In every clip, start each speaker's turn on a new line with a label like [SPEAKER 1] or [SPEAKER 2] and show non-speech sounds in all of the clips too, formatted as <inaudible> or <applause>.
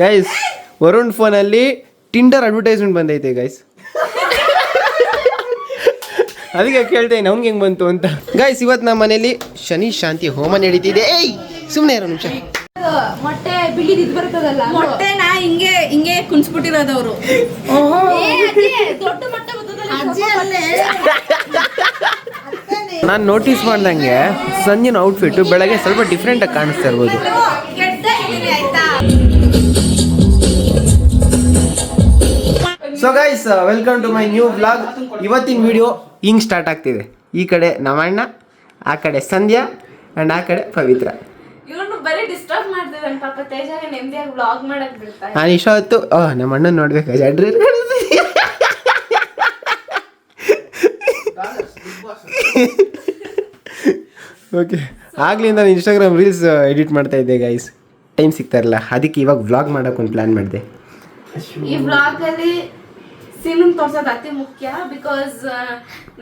[SPEAKER 1] Guys Varun ಫೋನಲ್ಲಿ Tinder advertisement ಬಂದೈತೆ guys ಅದಕ್ಕೆ ಕೇಳ್ತೇನೆ ನಮ್ಗೆ ಹೆಂಗ್ ಬಂತು ಅಂತ. ಗೈಸ್ ಇವತ್ತು ನಮ್ಮ ಮನೇಲಿ ಶನಿ ಶಾಂತಿ ಹೋಮ ನಡೀತಿದೆ. ಏಯ್ ಸುಮ್ಮನೆ ಇರೋ ನಿಮಿಷ.
[SPEAKER 2] ಮೊಟ್ಟೆ ಬಿಳಿದ್ ಇದ್ ಬರ್ತದಲ್ಲ
[SPEAKER 3] ನಾ ಹಿಂಗೆ ಹಿಂಗೆ ಕುಣ್ಸ್ಬಿಟ್ಟಿರೋದವ್ರು
[SPEAKER 2] ದೊಡ್ಡ ಮೊಟ್ಟೆ ಬರ್ತದಲ್ಲ
[SPEAKER 1] ನಾನು ನೋಟಿಸ್ ಮಾಡ್ದಂಗೆ ಸಂಜಿನ ಔಟ್ಫಿಟ್ ಬೆಳಗ್ಗೆ ಸ್ವಲ್ಪ ಡಿಫ್ರೆಂಟ್ ಆಗಿ ಕಾಣಿಸ್ತಾ ಇರ್ಬೋದು. So guys welcome to my new blog ಇವತ್ತಿನ ವಿಡಿಯೋ ಹಿಂಗೆ ಸ್ಟಾರ್ಟ್ ಆಗ್ತಿದೆ. ಈ ಕಡೆ ನಮ್ಮಣ್ಣ ಆ ಕಡೆ ಸಂಧ್ಯಾ ಆ್ಯಂಡ್ ಆ ಕಡೆ ಪವಿತ್ರ. ನಾನು ಇಷ್ಟ ಹೊತ್ತು ನಮ್ಮ ಅಣ್ಣನ ನೋಡ್ಬೇಕು ಅಡ್ರಿ <laughs> ಓಕೆ ಆಗಲಿ ನಾನು ಇನ್ಸ್ಟಾಗ್ರಾಮ್ ರೀಲ್ಸ್ ಎಡಿಟ್ ಮಾಡ್ತಾ ಇದ್ದೆ ಗೈಸ್ ಟೈಮ್ ಸಿಗ್ತಾ ಇರಲ್ಲ. ಅದಕ್ಕೆ ಇವಾಗ ವ್ಲಾಗ್ ಮಾಡೋಕೆ ಒಂದು ಪ್ಲ್ಯಾನ್ ಮಾಡಿದೆ.
[SPEAKER 2] ಈ ವ್ಲಾಗ್ ಅಲ್ಲಿ ಸೀನ್ ತೋರ್ಸೋದು ಅತಿ ಮುಖ್ಯ ಬಿಕಾಸ್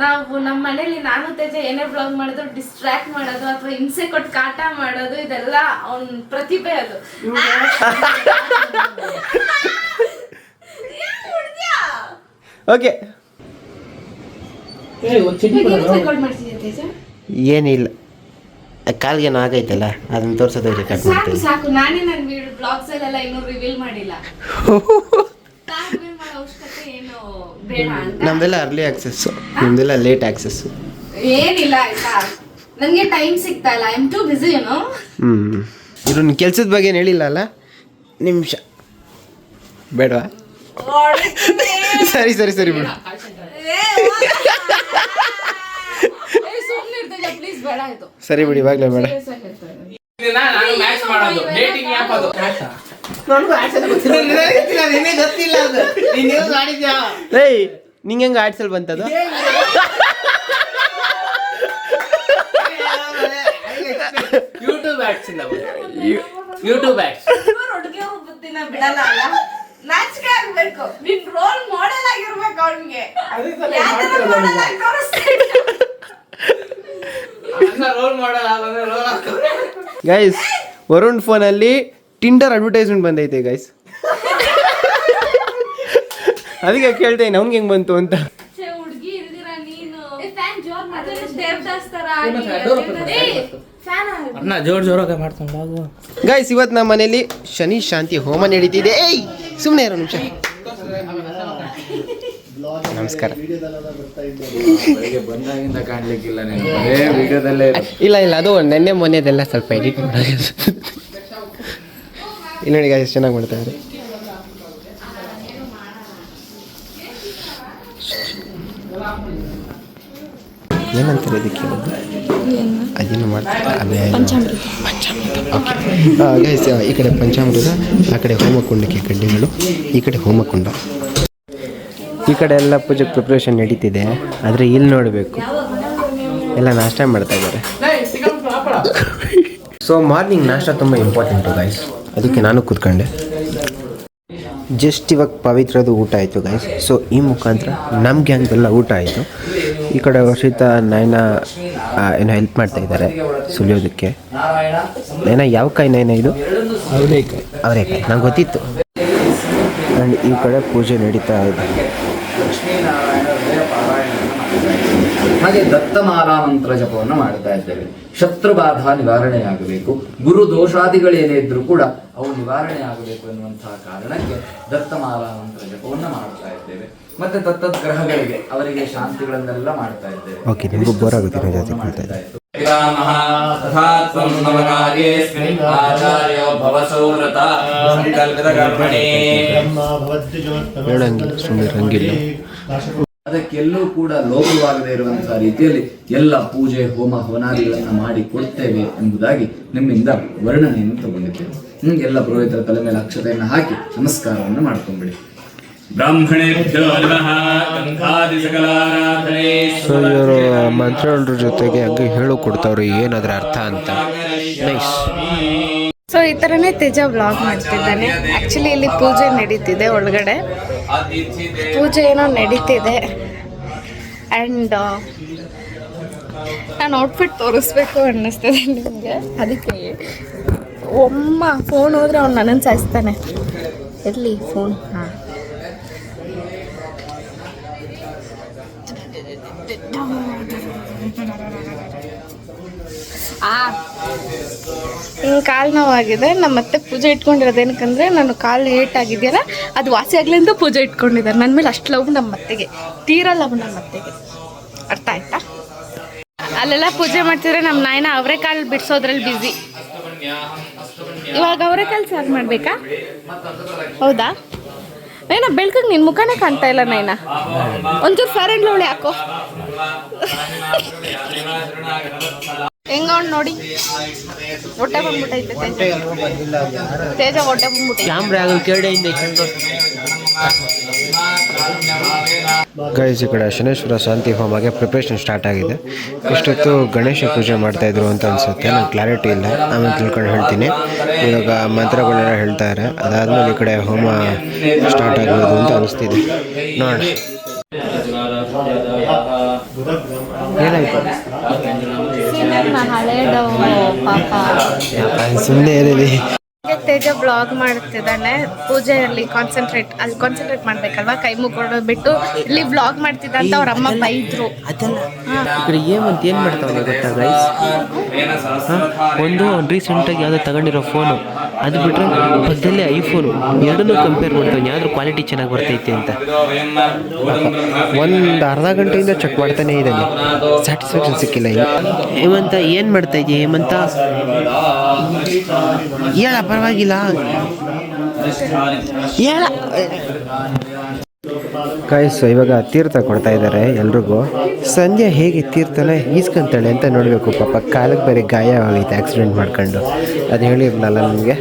[SPEAKER 2] ನಾವು ನಮ್ಮ ಮನೇಲಿ ನಾನು ತೇಜ ಏನೇ ವ್ಲಾಗ್ ಮಾಡಿದ್ರು ಡಿಸ್ಟ್ರಾಕ್ಟ್ ಮಾಡೋದು ಅಥವಾ ಹಿಂಸೆ ಕೊಟ್ಟು ಕಾಟ ಮಾಡೋದು ಇದೆಲ್ಲ ಅವ್ನ ಪ್ರತಿಭೆ ಅದು.
[SPEAKER 1] ಓಕೆ <laughs>
[SPEAKER 2] ಇವಾಗ ಏನಕ್ಕೆ record ಮಾಡ್ತಿದ್ಯಾ ತೇಜ?
[SPEAKER 1] ಏನಿಲ್ಲ. ಕಾಲ್ಗೆ ಏನೋ ಆಗೈತಲ್ಲ ಅದನ್ನ ತೋರ್ಸೋದು ರೆಕಾರ್ಡ್
[SPEAKER 2] ಸಾಕು
[SPEAKER 1] ಮಾಡ್ತೀನಿ.
[SPEAKER 2] ಸಾಕು ನಾನೇ ನನ್ನ ಬ್ಲಾಗ್ಸ್ ಅಲ್ಲೆಲ್ಲ ಇನ್ನೂ ರಿವೀಲ್ ಮಾಡಿಲ್ಲ. <laughs> ರಿವೀಲ್ ಮಾಡೋ ಅವಶ್ಯಕತೆ ಏನು ಬೇಡ ಅಂತ?
[SPEAKER 1] ನಮ್ದೆಲ್ಲ ಅರ್ಲಿ ಆಕ್ಸೆಸ್ಸು ನಿಮ್ದೆಲ್ಲ ಲೇಟ್ ಆಕ್ಸೆಸ್ಸು
[SPEAKER 2] ಏನಿಲ್ಲ ಆಯ್ತಾ? ನನಗೆ ಟೈಮ್ ಸಿಗ್ತಾ ಇಲ್ಲ. ಐ ಆಮ್ ಟು ಬಿಸಿ ಏನೋ
[SPEAKER 1] ಹ್ಞೂ ಇವ್ರನ್ನ ಕೆಲ್ಸದ ಬಗ್ಗೆ ಏನು ಹೇಳಿಲ್ಲ ಅಲ್ಲ? ನಿಮಿಷ. ಬೇಡವಾ? <laughs> ಸರಿ ಸರಿ ಸರಿ ಬಿಡು
[SPEAKER 2] ಸುಮ್ಮನೆ ಇರ್ತೇಜ ಪ್ಲೀಸ್ ಬೇಡ ಆಯ್ತು
[SPEAKER 1] ಸರಿ ಬಿಡಿ ಇವಾಗಲೇ ಬೇಡ. ಏಯ್ ನಿಂಗೆ ಹೆಂಗೆ ಆಡ್ಸಲ್ ಬಂತದು?
[SPEAKER 4] ಯೂಟ್ಯೂಬ್ ಯೂಟ್ಯೂಬ್
[SPEAKER 3] ಆಡ್ಸ್ ಬಿಡಲ್ಲ ನಾಚಿಕೆ ಆಗ್ಬೇಕು. ನಿನ್ ರೋಲ್ ಮಾಡೆಲ್ ಆಗಿರ್ಬೇಕು ಅವ್ನಿಗೆ. ಮಾಡೆಲ್ ಆಗಿ ತೋರಿಸ್ತೀನಿ
[SPEAKER 4] ರೋಲ್ ಮಾಡಲ್ಲ ಅಂದ್ರೆ ರೋಲ್ ಹಾಕೋದು
[SPEAKER 1] ಗೈಸ್ ವರುಣ್ ಫೋನಲ್ಲಿ ಟಿಂಡರ್ ಅಡ್ವರ್ಟೈಸ್ಮೆಂಟ್ ಬಂದೈತೆ ಗೈಸ್ ಅದಕ್ಕೆ ಕೇಳ್ತೇನೆ ಅವ್ನಿಗೆ ಹೆಂಗ್ ಬಂತು ಅಂತ.
[SPEAKER 2] ಛೆ, ಹುಡ್ಗಿ ಇಲ್ದಿರಾ ನೀನು. ಅದನ್ನ ದೇವದಾಸ್ ತರ ಫ್ಯಾನ್
[SPEAKER 4] ಅಣ್ಣ ಜೋರ್ ಜೋರಾಗಿ ಮಾಡ್ತಾನೆ ಬಾಬು
[SPEAKER 1] ಗೈಸ್ ಇವತ್ತು ನಮ್ಮ ಮನೇಲಿ ಶನಿ ಶಾಂತಿ ಹೋಮ ನಡೀತಿದೆ. ಏಯ್ ಸುಮ್ಮನೆ ಇರೋ ನಿಮಿಷ. ನಮಸ್ಕಾರ.
[SPEAKER 4] ಬೆಳಿಗ್ಗೆ ಬಂದಾಗಿಂದ ಕಾಣ್ಲಿಕ್ಕಿಲ್ಲ ನೀನು ಬರೇ ವಿಡಿಯೋದಲ್ಲೇ
[SPEAKER 1] ಇಲ್ಲ ಇಲ್ಲ ಅದು ನೆನ್ನೆ ಮೊನ್ನೆದೆಲ್ಲ ಸ್ವಲ್ಪ ಎಡಿಟ್ ಮಾಡೋದು. ಇಲ್ಲಿ ನೋಡಿ ಎಷ್ಟು ಚೆನ್ನಾಗಿ ಮಾಡ್ತಾ ಇದ್ದಾರೆ. ಏನಂತಾರೆ ಇದಕ್ಕೆ ಅದೇನು ಮಾಡ್ತಾರೆ? ಅದೇ ಪಂಚಾಮೃತ. ಓಕೆ. ಗೈಸ್ ಈ ಕಡೆ ಪಂಚಾಮೃತ ಆ ಕಡೆ ಹೋಮಕುಂಡಕ್ಕೆ ಕಡ್ಡಿಗಳು ಈ ಕಡೆ ಹೋಮಕುಂಡ. ಈ ಕಡೆ ಎಲ್ಲ ಪೂಜೆ ಪ್ರಿಪ್ರೇಷನ್ ನಡೀತಿದೆ. ಆದರೆ ಇಲ್ಲಿ ನೋಡಬೇಕು. ಎಲ್ಲ ನಾಷ್ಟ ಮಾಡ್ತಾ ಇದ್ದಾರೆ. ಸೊ ಮಾರ್ನಿಂಗ್ ನಾಷ್ಟ ತುಂಬ ಇಂಪಾರ್ಟೆಂಟು ಗೈಸ್ ಅದಕ್ಕೆ ನಾನು ಕೂತ್ಕೊಂಡೆ. ಜಸ್ಟ್ ಇವಾಗ ಪವಿತ್ರದು ಊಟ ಆಯಿತು ಗೈಸ್ ಸೊ ಈ ಮುಖಾಂತರ ನಮ್ಮ ಗ್ಯಾಂಗ್ದೆಲ್ಲ ಊಟ ಆಯಿತು. ಈ ಕಡೆ ವರ್ಷಿತ ನಯನ ಏನೋ ಹೆಲ್ಪ್ ಮಾಡ್ತಾ ಇದ್ದಾರೆ ಸುಲಿಯೋದಕ್ಕೆ. ನಯನ ಯಾವ ಕಾಯಿ ನಯನ ಇದು? ಅವರೇಕಾಯಿ. ಅವರೇಕಾಯಿ. ನಂಗೆ ಗೊತ್ತಿತ್ತು. ಆ್ಯಂಡ್ ಈ ಕಡೆ ಪೂಜೆ ನಡೀತಾ ಇದೆ.
[SPEAKER 5] ಹಾಗೆ ದತ್ತಮಾಲಾ ಮಂತ್ರ ಜಪವನ್ನು ಮಾಡ್ತಾ ಇದ್ದೇವೆ. ಶತ್ರು ಬಾಧ ನಿವಾರಣೆಯಾಗಬೇಕು. ಗುರು ದೋಷಾದಿಗಳೇನೇ ಇದ್ರೂ ಕೂಡ ಅವು ನಿವಾರಣೆ ಆಗಬೇಕು ಎನ್ನುವಂತಹ ಕಾರಣಕ್ಕೆ ದತ್ತಮಾಲಾ ಮಂತ್ರ ಜಪವನ್ನು ಮಾಡ್ತಾ ಇದ್ದೇವೆ. ಮತ್ತೆ ದತ್ತದ ಗ್ರಹಗಳಿಗೆ ಅವರಿಗೆ ಶಾಂತಿಗಳನ್ನೆಲ್ಲ ಮಾಡ್ತಾ ಇದ್ದೇವೆ. ಅದಕ್ಕೆಲ್ಲೂ ಕೂಡ ಲೋಪವಾಗದೇ ಇರುವಂತಹ ರೀತಿಯಲ್ಲಿ ಎಲ್ಲ ಪೂಜೆ ಹೋಮ ಹವನಾದಿಗಳನ್ನ ಮಾಡಿ ಕೊಡ್ತೇವೆ ಎಂಬುದಾಗಿ ನಿಮ್ಮಿಂದ ವರ್ಣನೆಯನ್ನು ತಗೊಂಡಿದ್ದೇವೆ. ಹ್ಮ್ ಎಲ್ಲ ಪುರೋಹಿತರ ತಲೆ ಮೇಲೆ ಅಕ್ಷತೆಯನ್ನು ಹಾಕಿ ನಮಸ್ಕಾರವನ್ನು ಮಾಡ್ಕೊಂಡ್ಬಿಡಿ ಬ್ರಾಹ್ಮಣೇಭ್ಯೋ ನಮಃ
[SPEAKER 1] ಸೊ ಇವರು ಮಂತ್ರಗಳ ಜೊತೆಗೆ ಹಂಗೆ ಹೇಳು ಕೊಡ್ತಾವ್ರಿ ಏನದ್ರ ಅರ್ಥ ಅಂತ. ನೈಸ್
[SPEAKER 3] ಸೊ ಈ ತರನೇ ತೇಜ ಬ್ಲಾಗ್ ಮಾಡ್ತಿದ್ದಾನೆ. ಆ್ಯಕ್ಚುಲಿ ಇಲ್ಲಿ ಪೂಜೆ ನಡೀತಿದೆ ಒಳಗಡೆ. ಪೂಜೆ ಏನೋ ನಡೀತಿದೆ. ಆ್ಯಂಡ್ ನಾನು ಔಟ್ಫಿಟ್ ತೋರಿಸ್ಬೇಕು ಅನ್ನಿಸ್ತದೆ ನಿಮಗೆ. ಅದಕ್ಕೆ ಒಮ್ಮ ಫೋನ್ ಹೋದರೆ ಅವ್ನು ನನ್ನನ್ನು ಸಾಯಿಸ್ತಾನೆ. ಇರಲಿ ಫೋನ್ ಹಾಂ ಹಿಂಗೆ ಕಾಲು ನೋವಾಗಿದೆ ನಮ್ಮ ಮತ್ತೆ ಪೂಜೆ ಇಟ್ಕೊಂಡಿರೋದು ಏನಕ್ಕಂದ್ರೆ, ನಾನು ಕಾಲು ಏಟ್ ಆಗಿದೆಯಲ್ಲ, ಅದು ವಾಸಿ ಆಗ್ಲಿಂದ ಪೂಜೆ ಇಟ್ಕೊಂಡಿದ್ದಾರೆ. ನನ್ನ ಮೇಲೆ ಅಷ್ಟು ಲವ್ ನಮ್ಮ ಮತ್ತೆಗೆ ತೀರಾ ಲವ್ ನಮ್ಮ ಮತ್ತೆಗೆ ಅರ್ಥ ಆಯ್ತಾ? ಅಲ್ಲೆಲ್ಲ ಪೂಜೆ ಮಾಡ್ತಿದ್ರೆ ನಮ್ಮ ನಾಯನ ಅವರೇ ಕಾಲು ಬಿಡಿಸೋದ್ರಲ್ಲಿ ಬ್ಯುಸಿ ಇವಾಗ ಅವರೇ ಕಾಲು ಸಾರು ಮಾಡಬೇಕಾ? ಹೌದಾ? ನೈನಾ ಬೆಳ್ಕಂಗೆ ನಿನ್ನ ಮುಖನೇ ಕಾಣ್ತಾ ಇಲ್ಲ ನೈನಾ. ಒಂಚೂರು ಫೇರ್ ಆ್ಯಂಡ್ ಲವ್ಲಿ ಹಾಕೋ. <laughs> <laughs> ಹೆಂಗ ಅವ್ನು ನೋಡಿ? ಹೊಟ್ಟೆ ಬಂದ್ಬಿಟ್ಟೈತೆ ತೇಜ. ತೇಜ ಹೊಟ್ಟೆ ಬಂದ್ಬಿಟ್ಟೈತೆ
[SPEAKER 4] ಕ್ಯಾಮ್ರಾ ಕೇಳಿ
[SPEAKER 1] ಗೈಸ್ ಈ ಕಡೆ ಶನೇಶ್ವರ ಶಾಂತಿ ಹೋಮಾಗೆ ಪ್ರಿಪ್ರೇಷನ್ ಸ್ಟಾರ್ಟ್ ಆಗಿದೆ. ಇಷ್ಟೊತ್ತು ಗಣೇಶ ಪೂಜೆ ಮಾಡ್ತಾ ಇದ್ರು ಅಂತ ಅನ್ಸುತ್ತೆ. ನಂಗೆ ಕ್ಲಾರಿಟಿ ಇಲ್ಲ. ಆಮೇಲೆ ತಿಳ್ಕೊಂಡು ಹೇಳ್ತೀನಿ. ಇವಾಗ ಮಂತ್ರಗಳೆಲ್ಲ ಹೇಳ್ತಾರೆ ಅದಾದ್ಮೇಲೆ ಈ ಕಡೆ ಹೋಮ ಸ್ಟಾರ್ಟ್ ಆಗ್ಬೋದು ಅಂತ ಅನಿಸ್ತಿದೆ. ನೋಡಿ ಏನಾಯ್ತು? ಸುಮ್ಮನೆ ಏನಿದೆ
[SPEAKER 3] ತೇಜ ಬ್ಲಾಗ್ ಮಾಡ್ತಿದ್ದಾನೆ ಪೂಜೆಯಲ್ಲಿ ಕಾನ್ಸಂಟ್ರೇಟ್ ಅಲ್ಲಿ ಕಾನ್ಸಂಟ್ರೇಟ್ ಮಾಡ್ಬೇಕಲ್ವಾ? ಕೈ ಮುಗ್ಕೊಂಡು ಬಿಟ್ಟು ಇಲ್ಲಿ ಬ್ಲಾಗ್ ಮಾಡ್ತಿದ್ದ ಅಂತ ಅವ್ರ ಅಮ್ಮ ಬೈದ್ರು.
[SPEAKER 6] ಅದಲ್ಲ? ಕಡೆ ಏಮಂತ ಏನು ಮಾಡ್ತಾವನೆ ಗೊತ್ತಾ ಗೈಸ್ ಒಂದು ರೀಸೆಂಟ್ ಆಗಿ ಯಾವುದೋ ತಗೊಂಡಿರೋ ಫೋನು ಅದು ಬಿಟ್ಟರೆ ಪಕ್ಕದಲ್ಲೇ ಐಫೋನ್ ಎರಡನ್ನೂ ಕಂಪೇರ್ ಮಾಡ್ತಾವೆ ಯಾವ್ದು ಕ್ವಾಲಿಟಿ ಚೆನ್ನಾಗಿ ಬರ್ತೈತೆ ಅಂತ.
[SPEAKER 1] ಒಂದು ಅರ್ಧ ಗಂಟೆಯಿಂದ ಚೆಕ್ ಮಾಡ್ತಾನೆ ಇದ್ದಾನೆ. ಸ್ಯಾಟಿಸ್ಫ್ಯಾಕ್ಷನ್ ಸಿಕ್ಕಿಲ್ಲ
[SPEAKER 6] ಹೇಮಂತ ಏನು ಮಾಡ್ತಾ ಇದೆಯಾ ಹೇಮಂತ? ಹೇಳ ಪರವಾಗಿಲ್ಲ. ಕಾಯಿಸು
[SPEAKER 1] ಕಾಯ್ಸ್ ಇವಾಗ ತೀರ್ಥ ಕೊಡ್ತಾ ಇದ್ದಾರೆ ಎಲ್ರಿಗೂ. ಸಂಧ್ಯಾ ಹೇಗೆ ತೀರ್ಥನ ಈಸ್ಕೊಂತಾಳೆ ಅಂತ ನೋಡಬೇಕು. ಪಾಪ ಕಾಲಕ್ಕೆ ಬರೀ ಗಾಯ ಆಗೈತೆ ಆಕ್ಸಿಡೆಂಟ್ ಮಾಡ್ಕೊಂಡು. ಅದು ಹೇಳಿರ್ನಲ್ಲ ನನಗೆ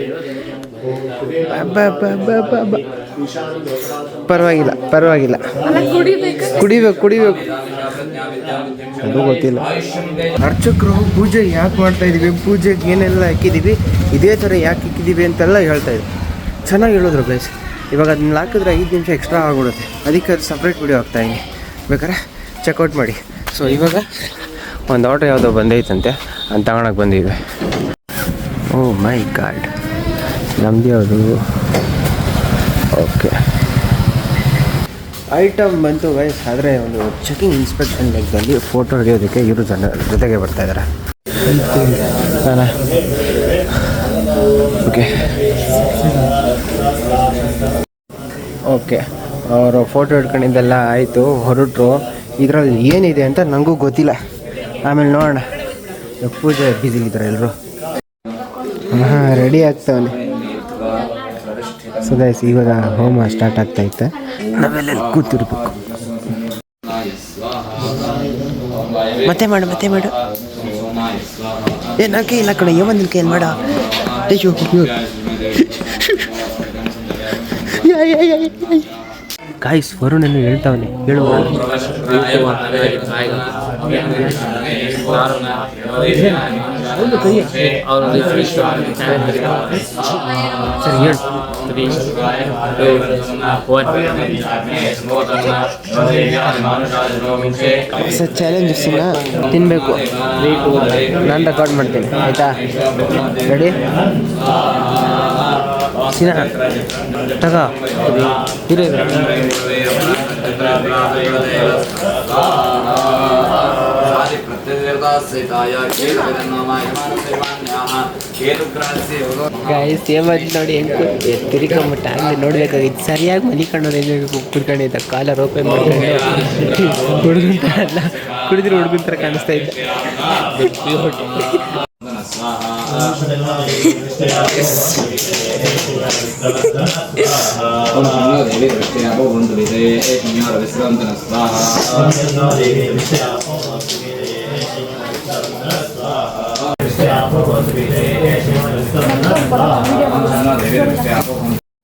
[SPEAKER 1] ಪರವಾಗಿಲ್ಲ ಪರವಾಗಿಲ್ಲ.
[SPEAKER 3] ಕುಡಿಬೇಕು
[SPEAKER 1] ಕುಡಿಬೇಕು. ಅದು ಗೊತ್ತಿಲ್ಲ. ಅರ್ಚಕರು ಪೂಜೆ ಯಾಕೆ ಮಾಡ್ತಾ ಇದ್ದೀವಿ ಪೂಜೆಗೆ ಏನೆಲ್ಲ ಹಾಕಿದ್ದೀವಿ ಇದೇ ಥರ ಯಾಕೆ ಇಕ್ಕಿದ್ದೀವಿ ಅಂತೆಲ್ಲ ಹೇಳ್ತಾ ಇದ್ರು. ಚೆನ್ನಾಗಿ ಹೇಳಿದ್ರು ಪ್ಲೇಸ್ ಇವಾಗ ಅದನ್ನ ಹಾಕಿದ್ರೆ ಐದು ನಿಮಿಷ ಎಕ್ಸ್ಟ್ರಾ ಆಗಿಬಿಡುತ್ತೆ. ಅದಕ್ಕೆ ಅದು ಸಪ್ರೇಟ್ ವಿಡಿಯೋ ಹಾಕ್ತಾಯಿನಿ ಬೇಕಾದ್ರೆ ಚೆಕ್ಔಟ್ ಮಾಡಿ. ಸೊ ಇವಾಗ ಒಂದು ಆಟೋ ಯಾವುದೋ ಬಂದೈತಂತೆ. ಅದು ತಗೊಳಕ್ಕೆ ಬಂದಿದ್ವಿ. ಓ ಮೈ ಗಾಡ್ ನಮ್ದು ಯಾವುದು? ಓಕೆ ಐಟಮ್ ಬಂತು ಗೈಸ್ ಆದರೆ ಒಂದು ಚೆಕಿಂಗ್ ಇನ್ಸ್ಪೆಕ್ಷನ್ ಲೆಕ್ಕದಲ್ಲಿ ಫೋಟೋ ಹಿಡಿಯೋದಕ್ಕೆ ಇವರು ಜನ ಜೊತೆಗೆ ಬರ್ತಾ ಇದ್ದಾರೆ ಓಕೆ ಓಕೆ ಅವರು ಫೋಟೋ ಹಿಡ್ಕೊಂಡಿದ್ದೆಲ್ಲ ಆಯಿತು, ಹೊರಟರು. ಇದರಲ್ಲಿ ಏನಿದೆ ಅಂತ ನನಗೂ ಗೊತ್ತಿಲ್ಲ. ಆಮೇಲೆ ನೋಡೋಣ. ಪೂಜೆ ಬ್ಯುಸಿಲಿದ್ದಾರೆ ಎಲ್ಲರೂ ಹಾಂ ರೆಡಿ ಆಗ್ತಾವನೆ. ಸೊ ಗೈಸ್ ಇವಾಗ ಹೋಮ ಸ್ಟಾರ್ಟ್ ಆಗ್ತಾ ಇತ್ತು. ನಾವೆಲ್ಲ ಕೂತಿರ್ಬೇಕು.
[SPEAKER 6] ಮತ್ತೆ ಮಾಡು ಮತ್ತೆ ಮಾಡು. ಏ ನನ್ನ ಕೈ ಇಲ್ಲ ಕಣ ಏನು ನಿನ್ ಏನು ಮಾಡ. ಅಯ್ಯೋ ಗಾಯ್ಸ್ ವರುಣನ್ನು ಹೇಳ್ತಾವನೆ ಹೇಳುವ
[SPEAKER 4] ಸರಿ ಹೇಳು
[SPEAKER 1] ಸೊ ಚಾಲೆಂಜಸ್ನ ತಿನ್ನಬೇಕು ನಾನು ರೆಕಾರ್ಡ್ ಮಾಡ್ತೀನಿ ಆಯಿತಾ? ರೆಡಿ ಸಿನ ತಗ. ಇರು. ನೋಡಿ ನೋಡ್ಬೇಕಾಗಿತ್ತು ಸರಿಯಾಗಿ ಹೆಂಗೆ ಕುಡ್ಕೊಂಡಿದ್ದ? ಕಾಲ ರೋಪೆ ಮಾಡ್ಕೊಂಡು ಕುಡಿದ್ರೆ ಹುಡುಗನ ಥರ ಕಾಣಿಸ್ತಾ ಇದ್ದ.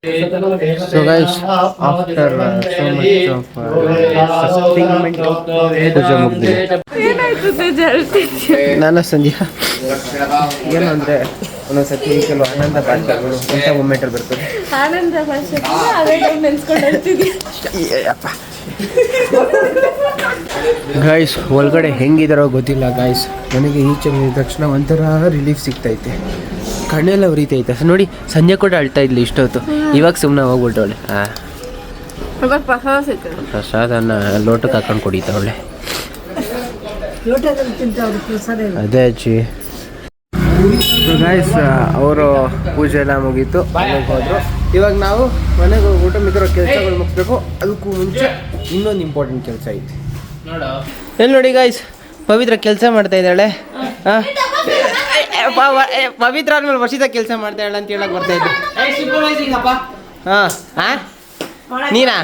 [SPEAKER 1] So guys, after uh, so much of uh, sustainment, ಪೂಜೆ ಮುಗ್ದಿದೆ
[SPEAKER 3] ಏನಾಯ್ತು ತೇಜ ಅಳ್ತಿದ್ಯಾ
[SPEAKER 1] ನಾನು ಸಂಧ್ಯಾ ಏನು ಅಂದರೆ ಒಂದೊಂದ್ಸತಿ ಕೆಲವು ಆನಂದ ಬಾಷ್ಪಗಳು ಇಂಥ ಮೂಮೆಂಟಲ್ಲಿ ಬರ್ತದೆ
[SPEAKER 3] ಆನಂದ ಭಾಷೆ ಅದೇ ಟೈಮ್ ನೆನ್ಸ್ಕೊಂಡು ಅಳ್ತಿದ್ಯಾ
[SPEAKER 1] ಅಪ್ಪ ಗಾಯ್ಸ್ ಒಳಗಡೆ ಹೆಂಗಿದಾರೋ ಗೊತ್ತಿಲ್ಲ ಗಾಯ್ಸ್ ನನಗೆ ಈಚೆ ಬಂದಿದ ತಕ್ಷಣ ಒಂಥರ ರಿಲೀಫ್ ಸಿಗ್ತೈತೆ. ಕಣ್ಣೆಲ್ಲ ಉರಿತೈತೆ. ನೋಡಿ ಸಂಜೆ ಕೂಡ ಅಳ್ತಾ ಇದ್ಲಿ ಇಷ್ಟೊತ್ತು. ಇವಾಗ ಸುಮ್ಮನೆ ಹೋಗ್ಬಿಟ್ಟವಳೆ ಹಾಂ ಪ್ರಸಾದನ ಲೋಟಕ್ಕೆ ಹಾಕೊಂಡು ಕುಡಿತಾವಳೆ ಅದೇ ಅಜ್ಜಿ. ಗಾಯ್ಸ್ ಅವರು ಪೂಜೆ ಎಲ್ಲ ಮುಗೀತು. ಹೋದ್ರು. ಇವಾಗ ನಾವು ಮನೆಗೆ ಹೋಗ್ಬಿಟ್ಟು ಮಿಕ್ಕಿರೋ ಕೆಲಸಗಳು ಮುಗಿಸ್ಬೇಕು. ಅದಕ್ಕೂ ಮುಂಚೆ ಇನ್ನೊಂದು ಇಂಪಾರ್ಟೆಂಟ್ ಕೆಲಸ ಐತೆ. ಎಲ್ಲಿ ನೋಡಿ ಗಾಯ್ಸ್ ಪವಿತ್ರ ಕೆಲಸ ಮಾಡ್ತಾ ಇದ್ದಾಳೆ. ಪವಿತ್ರ ಆದ್ಮೇಲೆ ವರ್ಷಿತ ಕೆಲಸ ಮಾಡ್ತಾ ಇದ್ದಾಳೆ ಅಂತ ಹೇಳಕ್ ಬರ್ತಾ ಇದ್ದೆ ಹಾಂ ಹಾ ನೀನಾ?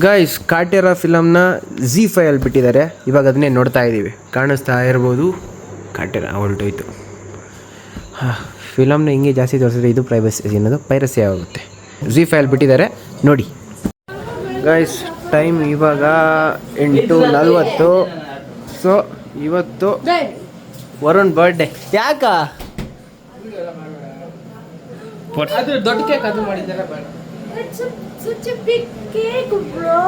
[SPEAKER 1] ಗೈಸ್ ಕಾಟೇರ ಫಿಲಮ್ನ ಜಿ ಫೈಲ್ ಬಿಟ್ಟಿದ್ದಾರೆ. ಇವಾಗ ಅದನ್ನೇ ನೋಡ್ತಾ ಇದ್ದೀವಿ. ಕಾಣಿಸ್ತಾ ಇರ್ಬೋದು ಕಾಟೇರ ಹೊರಟೋಯ್ತು ಹಾಂ ಫಿಲಮ್ನ ಹಿಂಗೆ ಜಾಸ್ತಿ ತೋರಿಸಿದ್ರೆ ಇದು ಪ್ರೈವಸಿ ಅನ್ನೋದು ಪೈರಸಿ ಆಗುತ್ತೆ. ಝೀ ಫೈಲ್ ಬಿಟ್ಟಿದ್ದಾರೆ. ನೋಡಿ. ಗೈಸ್ ಟೈಮ್ ಇವಾಗ ಎಂಟು ನಲ್ವತ್ತು. ಸೊ ಇವತ್ತು ವರುಣ್ ಬರ್ಡೇ ಯಾಕ? ದೊಡ್ಡ ಕೇಕ್ ಅದು ಮಾಡಿದ್ದಾರೆ?
[SPEAKER 2] Such a big cake, bro.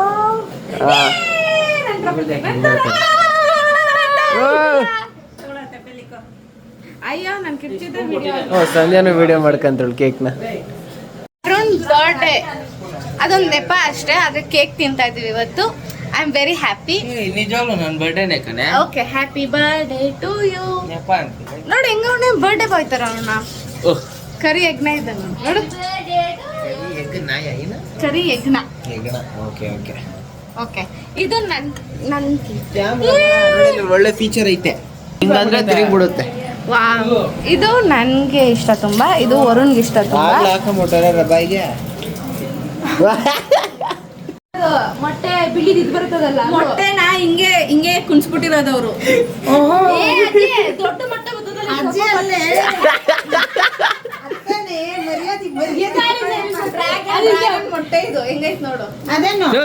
[SPEAKER 3] ಅಯ್ಯೋ ನಾನು ಕಿರ್ಚಿದ್ದೆ ವಿಡಿಯೋ
[SPEAKER 1] ಓ ಸಂಜೆನೂ ವಿಡಿಯೋ ಮಾಡ್ಕಂತಳು ಕೇಕ್ನ.
[SPEAKER 3] ಅರುಣ್ ಬರ್ಡೇ ಅದೊಂದು ನೆಪ ಅಷ್ಟೇ ಆದ್ರೆ ಕೇಕ್ ತಿಂತಾ ಇದೀವಿ ಇವತ್ತು. ಐ ಆಮ್ ವೆರಿ ಹ್ಯಾಪಿ
[SPEAKER 4] ನಿಜವಾಗ್ಲೂ ನನ್ನ ಬರ್ಡೇನೆ ಕಣೆ?
[SPEAKER 3] Okay happy birthday to you
[SPEAKER 4] ನೆಪ
[SPEAKER 3] ನೋಡಿ ಹೆಂಗ ಬರ್ಡೇ ಬಾಯ್ ತರ ಅವನ
[SPEAKER 4] ಓಹ್.
[SPEAKER 3] ಕರಿ ಯಜ್ಞ ಇದ್ದಾನ ನೋಡು. ಕರಿ ಯಜ್ಞ
[SPEAKER 1] ಓಕೆ ಓಕೆ.
[SPEAKER 3] ಓಕೆ. ಇದು ನನ್ ನನ್
[SPEAKER 1] ಒಳ್ಳೆ ಫೀಚರ್ ಐತೆ. ಹಿಂಗಂದ್ರೆ ತಿರುಗಿ
[SPEAKER 3] ವಾ ಇದು ನನಗೆ ಇಷ್ಟ ತುಂಬಾ ಇದು ವರುಣ್ಗೆ ಇಷ್ಟ ತುಂಬಾ.
[SPEAKER 1] ಹಾಕೊಂಬಿಟ್ಟಾರೆ ರಬಾಯಿಗೆ.
[SPEAKER 2] ಮೊಟ್ಟೆ ಬಿಳಿದ್ ಇದ್ ಬರ್ತದಲ್ಲ
[SPEAKER 3] ಮೊಟ್ಟೆನ ಹಿಂಗೆ ಹಿಂಗೆ ಕುಣ್ಸ್ಬಿಟ್ಟಿರೋದು ಅವರು.
[SPEAKER 2] ದೊಡ್ಡ ಮೊಟ್ಟೆ ಬರ್ತದಲ್ಲ
[SPEAKER 3] ಮೊಟ್ಟೆ ಇದು ಹೆಂಗೈತ್ ನೋಡು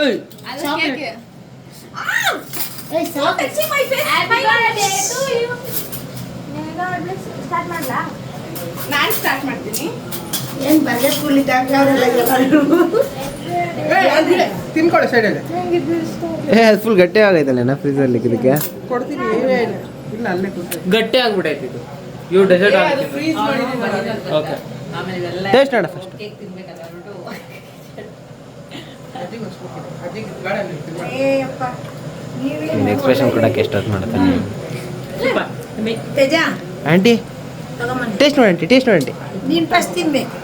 [SPEAKER 3] ನಾನ್ ಸ್ಟಾರ್ಟ್ ಮಾಡ್ತೀನಿ.
[SPEAKER 1] ತಿನ್ಕೊಳ್ಳಿ ಸೈಡಲ್ಲಿ ಏ ಫುಲ್ ಗಟ್ಟಿ ಆಗೈತಲ್ಲ ಫ್ರೀಸಲ್ಲಿ ಇದಕ್ಕೆ? ಗಟ್ಟಿ ಆಗ್ಬಿಟ್ಟೈತಿ ಇದು. ಇವು ಡೆಸರ್ಟ್ ಓಕೆ ಟೇಸ್ಟ್ ಮಾಡ ಫಸ್ಟ್ ಎಕ್ಸ್ಪ್ರೆಷನ್ ಕೊಡಕ್ಕೆ ಸ್ಟಾರ್ಟ್ ಮಾಡ್ತಾನೆ ಆಂಟಿ ಟೇಸ್ಟ್ ನೋಡಿ ಆಂಟಿ ಟೇಸ್ಟ್ ನೋಡಿ ನೀನು
[SPEAKER 7] ನೀನ್ ಫಸ್ಟ್ ತಿನ್ಬೇಕು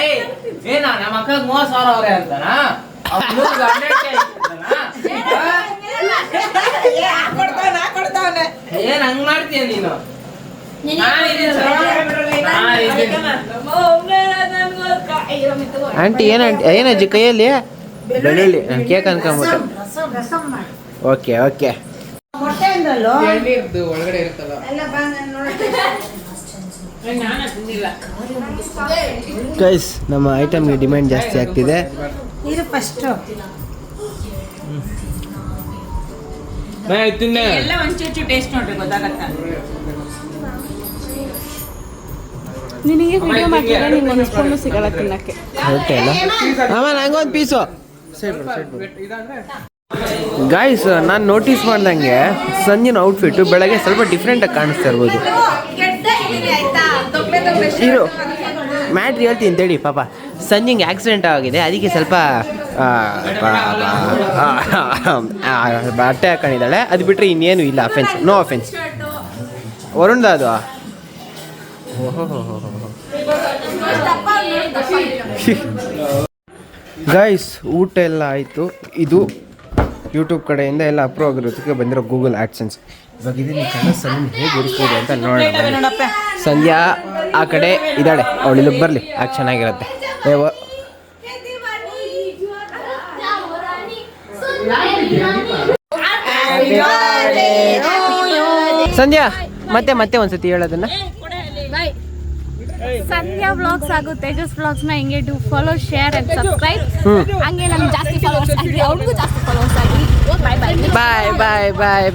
[SPEAKER 4] ಏಯ್ ಏನ ನಮ್ಮ ಅಕ್ಕಗ್ ಮೂವತ್ ಸಾವಿರ ಅವ್ರೆ ಅಂತಾನ ಏನ್ ಹಂಗ್ ಮಾಡ್ತೀಯ ನೀನು.
[SPEAKER 1] ಆಂಟಿ ಏನ ಏನ ಏನಜ್ಜಿ ಕೈಯಲ್ಲಿ? ಬೆಳ್ಳುಳ್ಳಿ. ನಾನು ಕೇಕ್ ಅನ್ಕೊಂಬಿಟ್ಟೆ
[SPEAKER 7] ರಸಂ ರಸಂ ಮಾಡಿ.
[SPEAKER 1] Okay okay.
[SPEAKER 7] ಮೊಟ್ಟೆ ಅಂದ್ರಲ್ಲೋ ಎಲ್ಲ ಬಾ ನಾನ್ ನೋಡಕ್ಕೆ
[SPEAKER 1] ಗೈಸ್ ನಮ್ಮ ಐಟಮ್ಗೆ ಡಿಮ್ಯಾಂಡ್ ಜಾಸ್ತಿ ಆಗ್ತಿದೆ.
[SPEAKER 7] ಇರು ಫಸ್ಟ್
[SPEAKER 4] ತಿನ್ನೆ
[SPEAKER 3] ನಿನಗೆ ವಿಡಿಯೋ ಮಾಡಿದ್ರೆ ನಿಂಗೆ ಒಂದು ಸ್ಪೂನು ಸಿಗಲ್ಲ ತಿನ್ನಕ್ಕೆ.
[SPEAKER 1] ಹೊಟ್ಟೆ ಅಲ್ಲ? ಅಮ್ಮ ನಂಗೊಂದು ಪೀಸು ಗಾಯ್ಸ್ ನಾನು ನೋಟಿಸ್ ಮಾಡ್ದಂಗೆ ಸಂಜಿನ ಔಟ್ಫಿಟ್ಟು ಬೆಳಗ್ಗೆ ಸ್ವಲ್ಪ ಡಿಫ್ರೆಂಟಾಗಿ ಕಾಣಿಸ್ತಾ ಇರ್ಬೋದು. ಇರು ಮ್ಯಾಟ್ರಿ ಹೇಳ್ತೀನಿ ಅಂತೇಳಿ ಪಾಪ. ಸಂಜಿಂಗೆ ಆಕ್ಸಿಡೆಂಟ್ ಆಗಿದೆ ಅದಕ್ಕೆ ಸ್ವಲ್ಪ ಬಟ್ಟೆ ಹಾಕೊಂಡಿದ್ದಾಳೆ. ಅದು ಬಿಟ್ಟರೆ ಇನ್ನೇನು ಇಲ್ಲ ಅಫೆನ್ಸ್ ನೋ ಅಫೆನ್ಸ್ ವರುಣ್ದ ಅದು <laughs> ಗೈಸ್ ಊಟ ಎಲ್ಲ ಆಯಿತು. ಇದು ಯೂಟ್ಯೂಬ್ ಕಡೆಯಿಂದ ಎಲ್ಲ ಅಪ್ರೂವ್ ಆಗಿರೋದಕ್ಕೆ ಬಂದಿರೋ ಗೂಗಲ್ ಆ್ಯಕ್ಷನ್ಸ್ ಇವಾಗ ಇದನ್ನ ಕನಸನ್ನು ಹೇಗೆ ಇರಿಸ್ಬೋದು ಅಂತ ನೋಡೋಣ ಸಂಧ್ಯಾ, ಆ ಕಡೆ ಇದ್ದಾಳೆ. ಅವಳು ಇಲ್ಲಿಗೆ ಬರಲಿ. ಆಗ ಚೆನ್ನಾಗಿರುತ್ತೆ. ಸಂಧ್ಯಾ, ಮತ್ತೆ ಮತ್ತೆ ಒಂದ್ಸತಿ ಹೇಳೋದನ್ನ.
[SPEAKER 3] ಸಂಧ್ಯಾ ವ್ಲಾಗ್ಸ್ ಹಾಗೂ ತೇಜಸ್ ವ್ಲಾಗ್ಸ್ನ ಹಿಂಗೆ do follow share and subscribe ಹಂಗೆ ನಮ್ಗೆ ಜಾಸ್ತಿ ಫಾಲೋವರ್ಸ್ ಆಗಲಿ ಅವ್ರಿಗೂ ಜಾಸ್ತಿ ಫಾಲೋವರ್ಸ್ ಆಗಲಿ ಬಾಯ್ ಬಾಯ್
[SPEAKER 1] ಬಾಯ್ ಬಾಯ್ ಬಾಯ್